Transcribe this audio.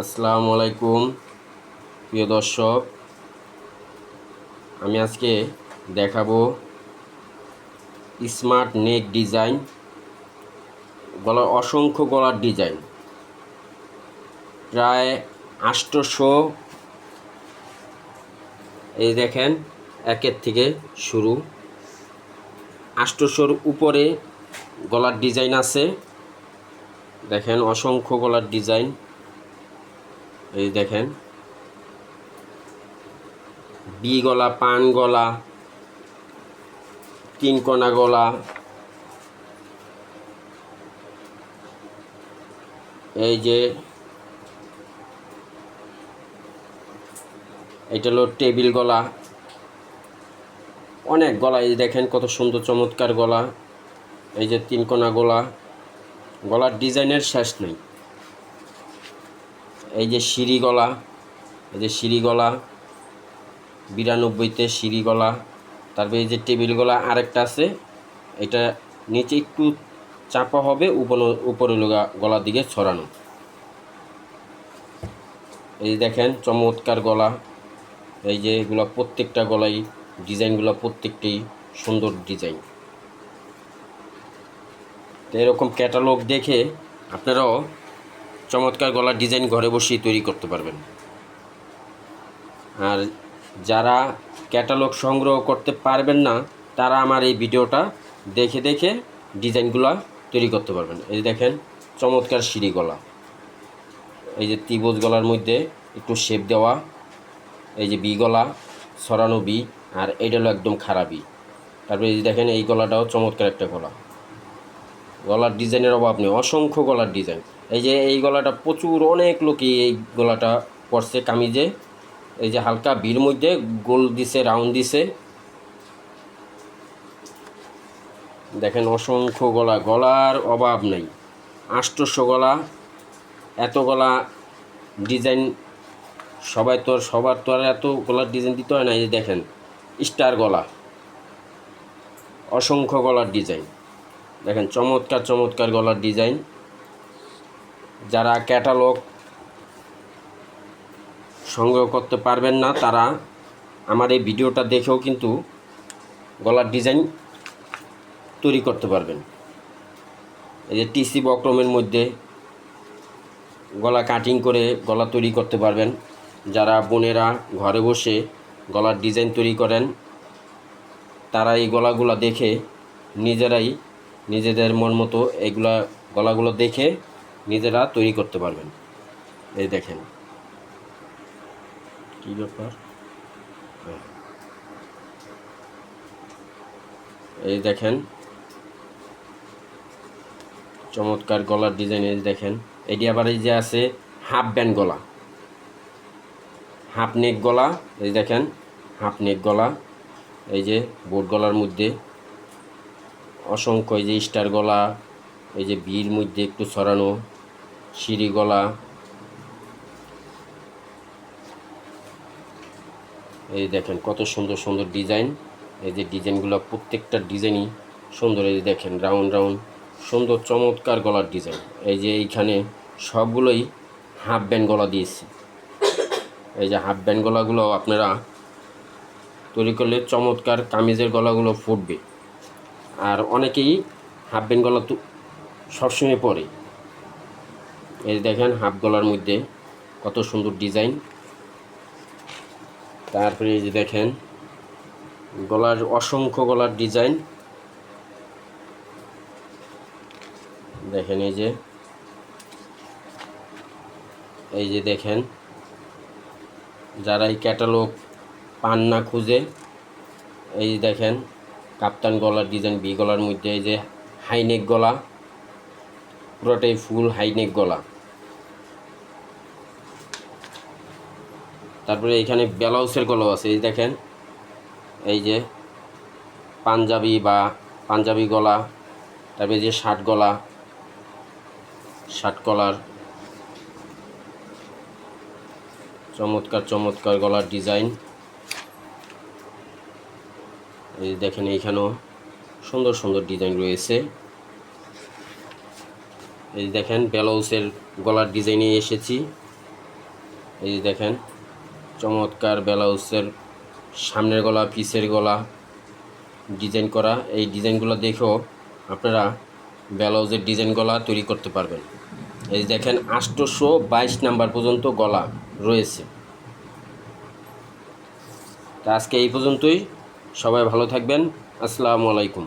আসসালামু আলাইকুম, প্রিয় দর্শক। আমি আজকে দেখাবো স্মার্ট নেক ডিজাইন, গলার অসংখ্য গলার ডিজাইন। প্রায় আষ্টশো এই দেখেন, একের থেকে শুরু। আষ্টশোর উপরে গলার ডিজাইন আছে। দেখেন, অসংখ্য গলার ডিজাইন। এই দেখেন। বি গলা, পান গলা, তিন কোনা গলা। এই যে এটা হলো টেবিল গলা। অনেক গলা, এই দেখেন কত সুন্দর চমৎকার গলা। এই যে তিন কোনা গলা। গলার ডিজাইনের শেষ নেই। এই যে সিঁড়ি গলা, এই যে সিঁড়ি গলা, বিরানব্বইতে সিঁড়ি গলা, তারপরে এই যে টেবিল গলা আরেকটা আছে, এটা নিচে একটু চাপা হবে উপরে উপরে গলার দিকে ছড়ানো। এই যে দেখেন, চমৎকার গলা, এই যে এগুলো প্রত্যেকটা গলাই, ডিজাইনগুলো প্রত্যেকটাই সুন্দর ডিজাইন। তো এরকম ক্যাটালগ দেখে আপনারাও চমৎকার গলার ডিজাইন ঘরে বসেই তৈরি করতে পারবেন। আর যারা ক্যাটালগ সংগ্রহ করতে পারবেন না, তারা আমার এই ভিডিওটা দেখে দেখে ডিজাইনগুলো তৈরি করতে পারবেন। এই দেখেন, চমৎকার সিঁড়ি গলা। এই যে ত্রিভুজ গলার মধ্যে একটু শেপ দেওয়া। এই যে বি গলা সরানো বি, আর এটা হলো একদম খারাপই তারপরে এই যে দেখেন, এই গলাটাও চমৎকার একটা গলা। গলার ডিজাইনের অভাব নেই, অসংখ্য গলার ডিজাইন। এই যে এই গলাটা প্রচুর অনেক লোকই এই গলাটা পরছে কামিজে। এই যে হালকা বির মধ্যে গোল দিছে রাউন্ড দিছে। দেখেন অসংখ্য গলা, গলার অভাব নেই। আষ্টশো গলা, এত গলা ডিজাইন সবাই তো, সবার তো আর এত গলার ডিজাইন দিতে হয় না, এই যে দেখেন, স্টার গলা। অসংখ্য গলার ডিজাইন। দেখেন চমৎকার চমৎকার গলার ডিজাইন। যারা ক্যাটালগ সংগ্রহ করতে পারবেন না, তারা আমার এই ভিডিওটা দেখেও কিন্তু গলার ডিজাইন তৈরি করতে পারবেন। এই যে টিসি বক্রমের মধ্যে গলা কাটিং করে গলা তৈরি করতে পারবেন। যারা বোনেরা ঘরে বসে গলার ডিজাইন তৈরি করেন, তারা এই গলাগুলো দেখে নিজেরাই নিজেদের মন মতো এইগুলা গলাগুলো দেখে নিজেরা তৈরি করতে পারবেন। এই দেখেন। কী ব্যাপার। এই দেখেন। চমৎকার গলার ডিজাইন এই দেখেন। এটি আবার এই যে আছে হাফ ব্যান্ড গলা। হাফ নেক গলা এই দেখেন। হাফ নেক গলা এই যে বোট গলার মধ্যে। অসংখ্য এই যে স্টার গলা এই যে বীর মধ্যে একটু ছড়ানো, সিঁড়ি গলা, এই দেখেন কত সুন্দর সুন্দর ডিজাইন। এই যে ডিজাইনগুলো প্রত্যেকটা ডিজাইনই সুন্দর, এই দেখেন রাউন্ড রাউন্ড, সুন্দর চমৎকার গলার ডিজাইন। এই যে এইখানে সবগুলোই হাফ ব্যান্ড গলা দিয়েছি। এই যে হাফ ব্যান্ড গলাগুলো আপনারা তৈরি করলে চমৎকার কামিজের গলাগুলো ফুটবে। আর অনেকেই হাফ ব্যান্ড গলা সবসময় পরে। এই দেখেন, হাফ গলার মধ্যে কত সুন্দর ডিজাইন। তারপরে এই যে দেখেন, গলার অসংখ্য গলার ডিজাইন। দেখেন এই যে এই যে দেখেন যারা এই ক্যাটালগ পান না খুঁজে, এই দেখেন, কাপ্তান গলার ডিজাইন, বি গলার মধ্যে এই যে হাইনেক গলা। পুরোটাই ফুল হাইনেক গলা। তারপরে এখানে ব্লাউজের গলাও আছে, এই দেখেন। এই যে পাঞ্জাবি বা পাঞ্জাবি গলা, তারপরে যে শার্ট গলা, শার্ট কলার। চমৎকার চমৎকার গলার ডিজাইন। এই দেখেন এইখানেও সুন্দর সুন্দর ডিজাইন রয়েছে। এই দেখেন ব্লাউজের গলার ডিজাইনে এসেছি। এই যে দেখেন, চমৎকার ব্লাউজের সামনের গলা পিসের গলা ডিজাইন করা। এই ডিজাইনগুলো দেখেও আপনারা ব্লাউজের ডিজাইন গলা তৈরি করতে পারবেন। এই দেখেন আষ্টশো বাইশ নাম্বার পর্যন্ত গলা রয়েছে। তা আজকে এই পর্যন্তই। সবাই ভালো থাকবেন। আসসালামু আলাইকুম।